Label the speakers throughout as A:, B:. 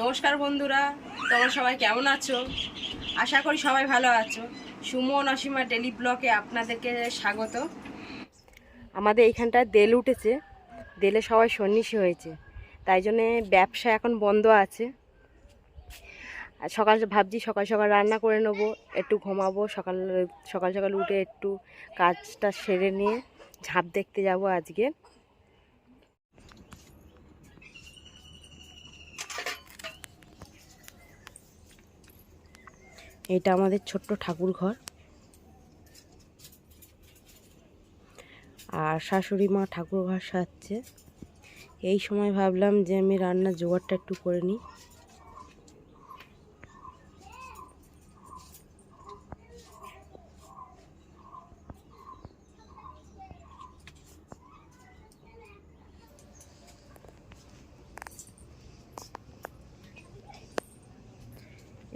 A: নমস্কার বন্ধুরা, তোমরা সবাই কেমন আছো? আশা করি সবাই ভালো আছো। সুমন অসীমা ডেলি ব্লকে আপনাদেরকে স্বাগত। আমাদের এইখানটায় দেল উঠেছে। দেলে সবাই সন্ন্যাসী হয়েছে। তাই জন্যে ব্যবসা এখন বন্ধ আছে। আর সকাল ভাবছি সকাল সকাল রান্না করে নেব, একটু ঘুমাবো, সকাল সকাল সকাল উঠে একটু কাজটা সেরে নিয়ে ঝাঁপ দেখতে যাব আজকে। এটা আমাদের ছোট্ট ঠাকুর ঘর আর শাশুড়ি মা ঠাকুর ঘর সাজছে। এই সময় ভাবলাম যে আমি রান্নার জোগাড়টা একটু করে নিই।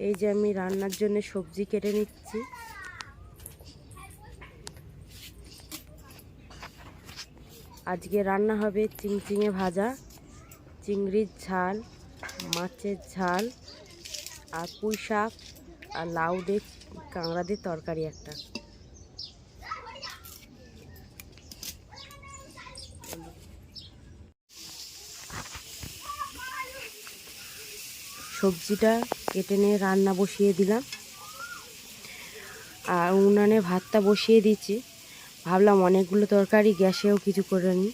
A: এই যে আমি রান্নার জন্য সবজি কেটে নিচ্ছি। আজকে রান্না হবে চিংচিঙে ভাজা, চিংড়ির ঝাল, মাছের ঝাল, আর পুঁই শাক আর লাউ দিয়ে কাঁকড়া দিয়ে তরকারি একটা। সবজিটা কেটে নিয়ে রান্না বসিয়ে দিলাম। আর উনানে ভাতটা বসিয়ে দিচ্ছি ভাবলাম অনেকগুলো তরকারি, গ্যাসেও কিছু করে নিই।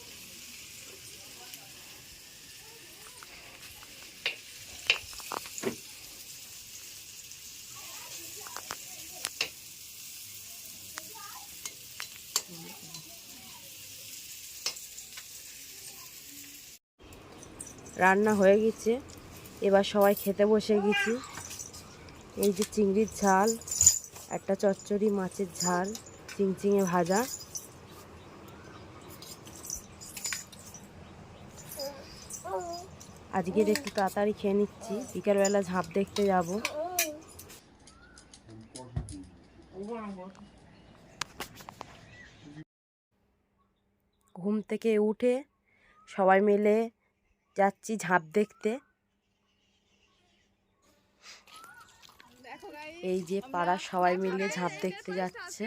A: রান্না হয়ে গেছে। এবার সবাই খেতে বসে গেছি। এই যে চিংড়ির ঝাল, একটা চচ্চড়ি মাছের ঝাল, চিংচিঙে ভাজা। আজকের একটু তাড়াতাড়ি খেয়ে নিচ্ছি, বিকালবেলা ঝাঁপ দেখতে যাব। ঘুম থেকে উঠে সবাই মিলে যাচ্ছি ঝাঁপ দেখতে। এই যে পাড়ার সবাই মিলে ঝাঁপ দেখতে যাচ্ছে।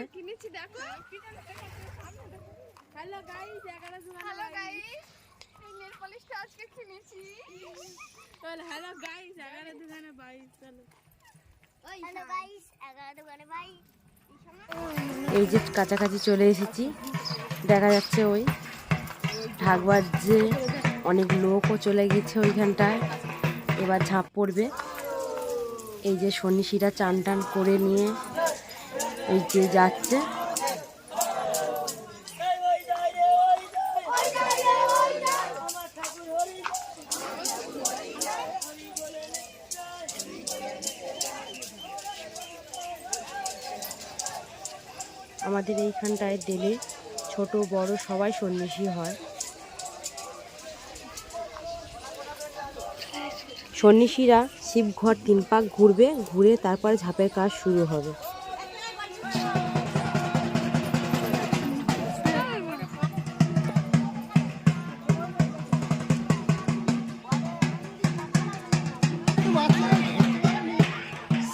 B: এই
A: যে কাছাকাছি চলে এসেছি দেখা যাচ্ছে ওই ঢাক বাজছে অনেক লোকও চলে গেছে ওইখানটায়। এবার ঝাঁপ পড়বে। এই যে সন্ন্যাসীরা চান টান করে নিয়ে এই যে যাচ্ছে। আমাদের এইখানটায় ডেলে ছোট, বড় সবাই সন্ন্যাসী হয়। সন্ন্যাসীরা শিবঘর তিন পাক ঘুরবে, ঘুরে তারপরে ঝাঁপের কাজ শুরু হবে।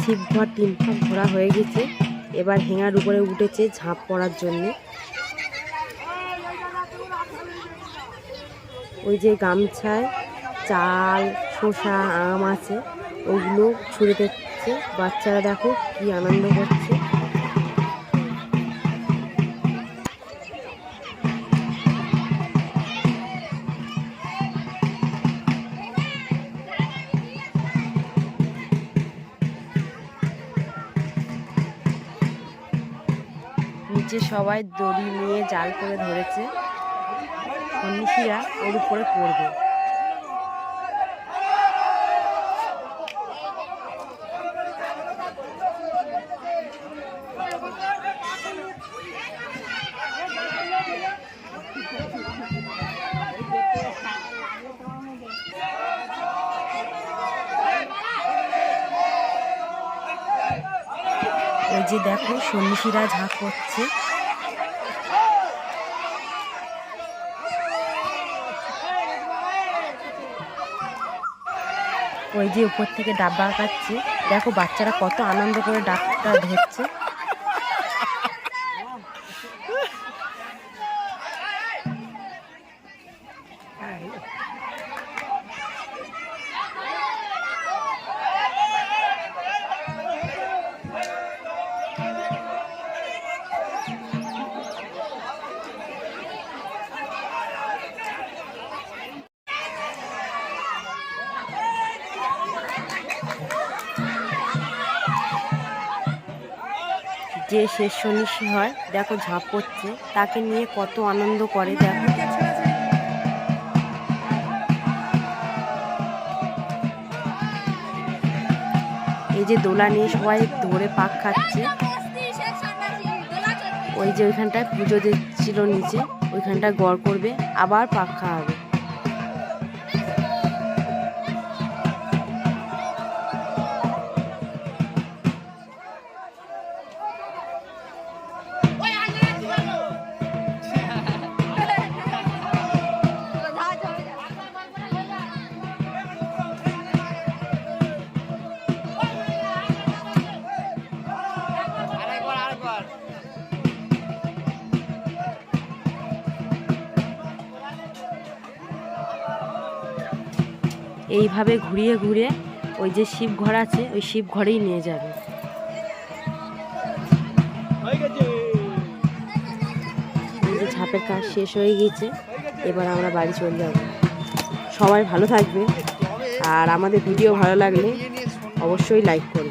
A: শিবঘর তিন পাক ঘোরা হয়ে গেছে। এবার হেঙার উপরে উঠেছে ঝাঁপ পড়ার জন্যে। ওই যে গামছায় চাল, শসা, আম আছে। ওগুলো ছুঁড়ে দিচ্ছে। বাচ্চারা দেখো কি আনন্দ করছে। নিচে সবাই দড়ি নিয়ে জাল করে ধরেছে। সন্ন্যাসীরা ওর উপরে পড়বে। যে দেখো সন্ন্যাসীরা ঝাঁক করছে। ওই যে উপর থেকে ডাব্বা আঁকাচ্ছে। দেখো, বাচ্চারা কত আনন্দ করে ডাবটা ধরছে। যে শেষ সন্ন্যাসী হয়, দেখো ঝাঁপ করছে তাকে নিয়ে কত আনন্দ করে, দেখো। এই যে দোলা নিয়ে সবাই ধরে পাক খাচ্ছে। ওই যে ওইখানটায় পুজো দিচ্ছিল নিচে, ওইখানটায় গড় করবে, আবার পাক খাওয়াবে। এইভাবে ঘুরিয়ে ঘুরিয়ে ওই যে শিব ঘর আছে ওই শিব ঘরেই নিয়ে যাবে। ছাপের ঝাপের কাজ শেষ হয়ে গিয়েছে এবার আমরা বাড়ি চলে যাব। সবাই ভালো থাকবে আর আমাদের ভিডিও ভালো লাগলে অবশ্যই লাইক করবে।